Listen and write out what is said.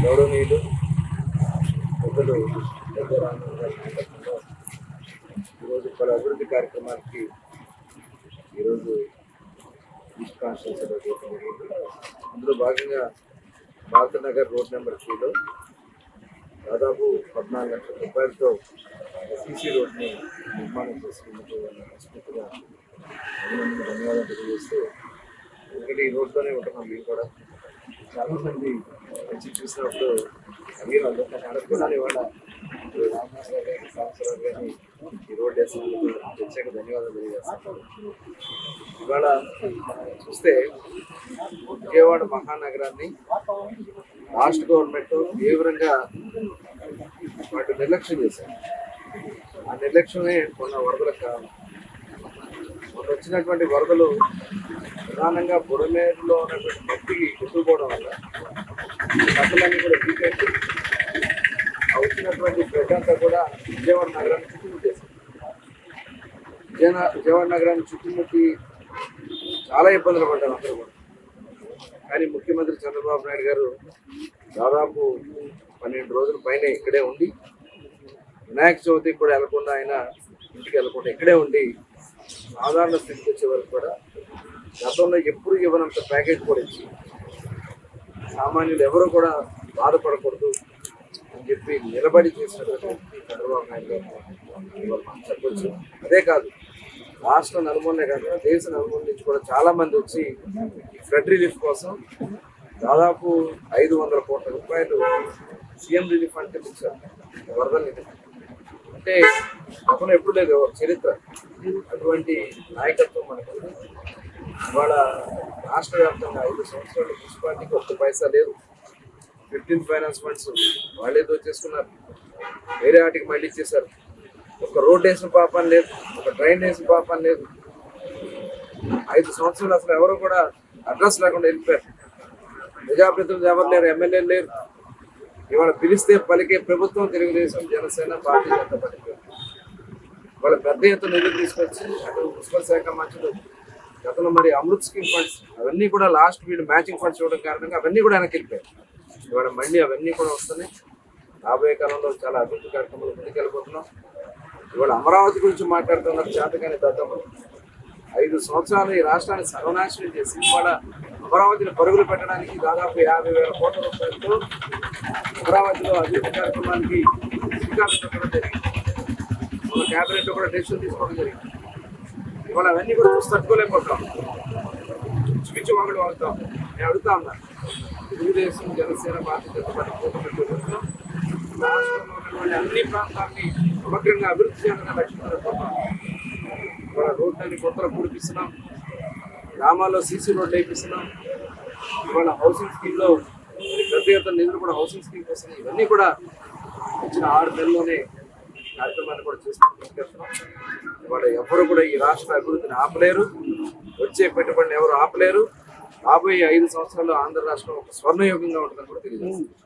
గౌరవనీయులు పెద్దలు పెద్ద ఈరోజు పలు అభివృద్ధి కార్యక్రమానికి ఈరోజు ఈస్ట్ కాన్స్టిట్యూన్సీలో అందులో భాగంగా భారత నగర్ రోడ్ నెంబర్ టూలో దాదాపు పద్నాలుగు లక్షల రూపాయలతో సీసీ రోడ్ని నిర్మాణం చేసుకున్నట్టు ధన్యవాదాలు తెలియజేస్తూ ఎందుకంటే ఈ రోడ్తోనే ఉంటున్నాం మేము కూడా. చాలా మంది వచ్చి చూసినప్పుడు అడిగిన వాళ్ళు కానీ అనుకున్నాను ఇవాళ రామనాథరావు గారి గారిని ఈ రోడ్డు వేసినందుకు ప్రత్యేక ధన్యవాదాలు తెలియజేస్తాను ఇవాళ చూస్తే విజయవాడ మహానగరాన్ని రాష్ట్ర గవర్నమెంట్ తీవ్రంగా వాటి నిర్లక్ష్యం చేశారు. ఆ నిర్లక్ష్యమే కొన్న వరదలకు కారణం. మొన్న వచ్చినటువంటి వరదలు ప్రధానంగా బురమేరులో ఉన్నటువంటి మట్టికి ఎత్తుకోవడం వల్ల ఈ కూడా తీసేసి ఆ వచ్చినటువంటి బ్లడ్ అంతా కూడా విజయవాడ నగరాన్ని చుట్టుముట్టేసింది విజయన విజయవాడ నగరాన్ని చుట్టుముట్టి చాలా ఇబ్బందులు పడ్డారు అందరూ కూడా. కానీ ముఖ్యమంత్రి చంద్రబాబు నాయుడు గారు దాదాపు పన్నెండు రోజుల పైన ఇక్కడే ఉండి వినాయక చవితికి కూడా వెళ్ళకుండా ఆయన ఇంటికి వెళ్ళకుండా ఇక్కడే ఉండి సాధారణ స్థితికి వచ్చే వరకు కూడా గతంలో ఎప్పుడు ఇవ్వనంత ప్యాకేజ్ కూడా ఇచ్చి సామాన్యులు ఎవరు కూడా బాధపడకూడదు అని చెప్పి నిలబడి చేసినటువంటి చంద్రబాబు నాయుడు గారు అదే కాదు రాష్ట్ర నలుమూలనే కాదు దేశ నలుమూల నుంచి కూడా చాలామంది వచ్చి ఈ ఫ్లడ్ రిలీఫ్ కోసం దాదాపు ఐదు వందల కోట్ల రూపాయలు సీఎం రిలీఫ్ ఫండ్ కింద వరదల నిధి అంటే గతంలో ఎప్పుడు లేదు చరిత్ర. అటువంటి నాయకత్వం మనకు ఇవాళ రాష్ట్ర వ్యాప్తంగా ఐదు సంవత్సరాలు మున్సిపాలిటీకి ఒక్క పైసా లేదు. ఫిఫ్టీన్త్ ఫైనాన్స్ ఫండ్స్ వాళ్ళేదో చేసుకున్నారు వేరే వాటికి మళ్ళీ ఇచ్చేశారు. ఒక రోడ్ వేసిన పాపం లేదు. ఒక ట్రైన్ వేసిన పాపం లేదు. ఐదు సంవత్సరాలు అసలు ఎవరు కూడా అడ్రస్ లేకుండా వెళ్ళిపోయారు. ప్రజాప్రతినిధులు ఎవరు లేరు ఎమ్మెల్యేలు లేరు. ఇవాళ పిలిస్తే పలికే ప్రభుత్వం తెలుగుదేశం జనసేన భారతీయ జనతా పార్టీ. వాళ్ళ పెద్ద ఎత్తున నిధులు తీసుకొచ్చి అటు మున్సిపల్ శాఖ మంత్రులు గతంలో మరి అమృత్ స్కీమ్ ఫండ్స్ అవన్నీ కూడా లాస్ట్ వీడు మ్యాచింగ్ ఫండ్స్ ఇవ్వడం కారణంగా అవన్నీ కూడా వెనక్కి వెళ్ళిపోయాయి. ఇవాళ మళ్ళీ అవన్నీ కూడా వస్తున్నాయి. రాబోయే కాలంలో చాలా అభివృద్ధి కార్యక్రమాలు ముందుకెళ్ళిపోతున్నాం ఇవాళ అమరావతి గురించి మాట్లాడుతున్నారు చేతగాని దద్దమ్మలు ఐదు సంవత్సరాలు ఈ రాష్ట్రాన్ని సర్వనాశనం చేసి ఇవాళ అమరావతిని పరుగులు పెట్టడానికి దాదాపు యాభై వేల కోట్ల రూపాయలతో అమరావతిలో అభివృద్ధి కార్యక్రమానికి శ్రీకారం జరిగింది. మన క్యాబినెట్ కూడా డెసిషన్ తీసుకోవడం జరిగింది. ఇవాళ అవన్నీ కూడా చూసి తట్టుకోలేకపోతాం. పిచ్చి వాగుడు వాగుతాం నేను అడుగుతా ఉన్నా తెలుగుదేశం జనసేన భారతీయ జనతా పార్టీ కూటమి ప్రభుత్వం రాష్ట్రంలో ఉన్నటువంటి అన్ని ప్రాంతాన్ని సమగ్రంగా అభివృద్ధి చేయాలని లక్ష్యంతో ఇవాళ రోడ్లన్నీ కొత్తలు పూడిపిస్తున్నాం గ్రామాల్లో సీసీ రోడ్లు వేపిస్తున్నాం. ఇవాళ హౌసింగ్ స్కీమ్లో పెద్ద ఎత్తున నిధులు కూడా హౌసింగ్ స్కీమ్ కోసం ఇవన్నీ కూడా వచ్చిన ఆరు నెలల్లోనే కార్యక్రమాన్ని కూడా చేసుకుంటున్నాం ఇవాళ ఎవరు కూడా ఈ రాష్ట్ర అభివృద్ధిని ఆపలేరు. వచ్చే పెట్టుబడిని ఎవరు ఆపలేరు. రాబోయే ఐదు సంవత్సరాల్లో ఆంధ్ర రాష్ట్రం ఒక స్వర్ణయుగంగా ఉంటుందని కూడా తెలియజేస్తుంది.